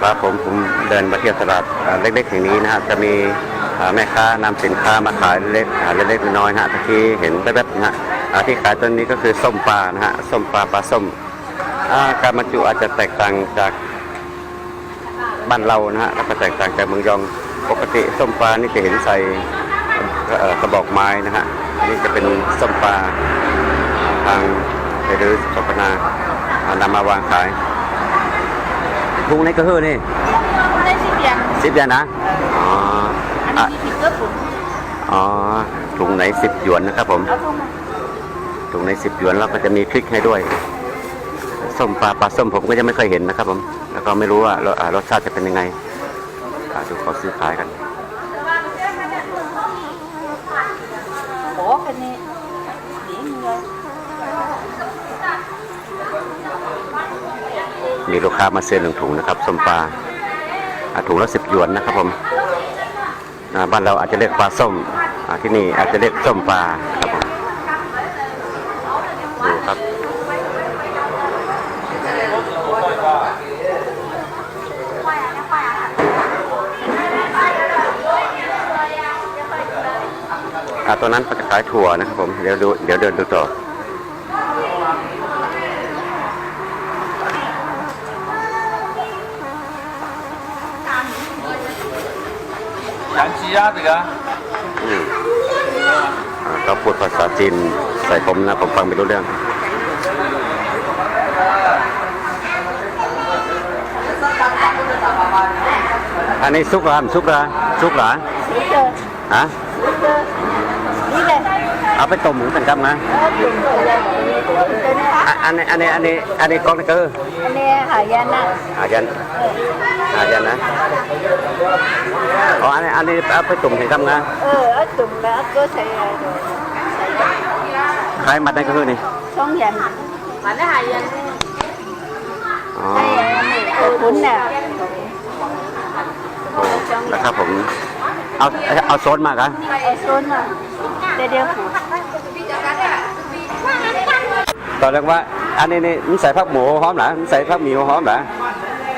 ครับผมผมเดินมาเที่ยวตลาดเล็กๆแห่งนี้นะฮะจะมีแม่ค้านำสินค้ามาขายเล็กเล็กๆน้อยๆนะฮะตะกี้เห็นแป๊บๆนะฮะที่ขายตัวนี้ก็คือส้มปลานะฮะส้มปลาปลาส้มการบรรจุอาจจะแตกต่างจากบ้านเรานะฮะแล้วก็แตกต่างจากเมืองยองปกติส้มปลานี่จะเห็นใส่กระบอกไม้นะฮะอันนี่จะเป็นส้มปลาทางไปรื้อสปนาอ่านำมาวางขาย ทุงนี้ก็คือนี่ได้สิบอย่างสิบยานนะอ๋ออันะนี้มีพริกเกลือปุ๋นอ๋อถุงไหนสิบหยวนนะครับผมถุงไหนสิบหยวนแล้วก็จะมีพริกให้ด้วยส้มปลาปลาส้มผมก็ยังไม่เคยเห็นนะครับผมแล้วก็ไม่รู้ว่ารสชาติจะเป็นยังไงดูเขาซื้อขายกันโอ้ค่นี้ มีลูกค้ามาเซื้อหนึ่งถุงนะครับส้มปลาถุงละสิบหยวนนะครับผมบ้านเราอาจจะเรียกปลาส้มที่นี่อาจจะเรียกส้มปลาครับผมดูครับอ่าตัวนั้นเขาจะขายถั่วนะครับผมเดี๋ยวดูเดี๋ยวเดินดูต่อ จีน这个。อืมอ่าเขาพูดภาษาจีนใส่ผมนะผมฟังไม่รู้เรื่อง อันนี้ซุกรามซุกราซุกราฮะ เอาไปต้มหมูเป็นกับนะเออตุ่มตัวเลยเดี๋ยวนะคะอะอันนี้อันนี้อันนี้อันนี้ก้อนนี่คืออันนี้หายานะอายันอายันนะอ๋ออันนี้อันนี้เอาไปต้มเป็นกับนะเออเอาตุ่มแล้วก็ใส่อะไรด้วยขายมัดได้ก็คือนี่ช่องยันมันได้หายันอ๋อใส่อันนี้ตัวขุนน่ะโอ้นะครับผมเอาเอาโซนมากครับเอาโซนมาเดี๋ยวเดี๋ยวขุน ตอนแรกว่า อันนี้นี่มันใส่ผักหมูหอมเหรอมันใส่ผักหมี่หอมเหรอ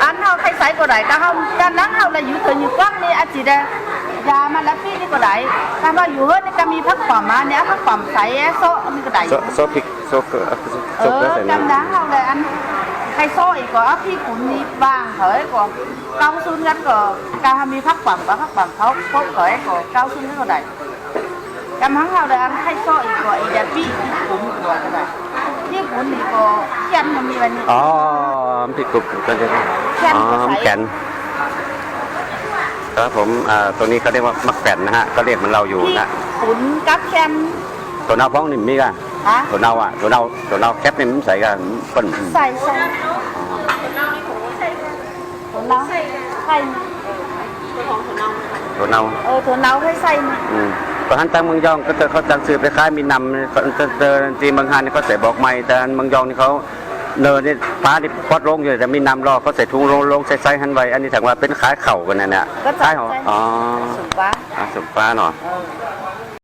อันเฮาใครใส่ก็ได้แต่เฮาด้านหลังเฮาละอยู่ตัวอยู่กว้างนี่อาจสิได้ยามันละพี่นี่ก็ได้ถ้าว่าอยู่เฮือนนี่ก็มีผักปอมมาเนี่ยผักปอมใส่โซะนี่ก็ได้โซโซพริกโซเกลือเอโซเกลืออใส่จำน้ำดังเราเลยอันใครโซ่อีกก็เอาพี่ขุนนี่บางเขยก็เก้าซุนกันก็การมีพักปั่มก็พักปั่มเขาพบเขยก็เก้าซุนกันก็ได้กำลังเราเลยอันใครโซ่อีกก็อีเดพี่ขุนก็ได้ พี่ขุนนี่ก็เขียนมันมีวันนี้ อ๋อพริกกรุบก็จะแก่นอ๋อก็ใส่แก่นครับผมอ่าตัวนี้เขาเรียกว่ามักแก่นนะฮะก็เรียกเหมันเราอยู่พี่นะขุนกับแคนตัวเน่าพ้องนี่มีกันฮะตัวเน่าอะตัวเน่าตัวเน่าแคปนี่มันใส่กันเปิ้นใส่ใส่ถั่วเน่าใส่ตัวเน่าเออถั่วเน่าให้ใส่มาอืม ตอนนั้นตั้งเมืองยองก็เจอเขาจังซื้อไปขายมีนำเจอจีบางฮันนี่เขาใส่บอกไม่แต่เมืองยองนี่เขาเนินนี่ฟ้านี่พอดลงอยู่แต่มีนำรอเขาใส่ถุงลงลงใส่ไซหันไว้ อันนี้ถือว่าเป็นขายเข่ากันนะเนี่ยขายเหรออ๋อสุกปะอะสมฟ้าหน่อยเออ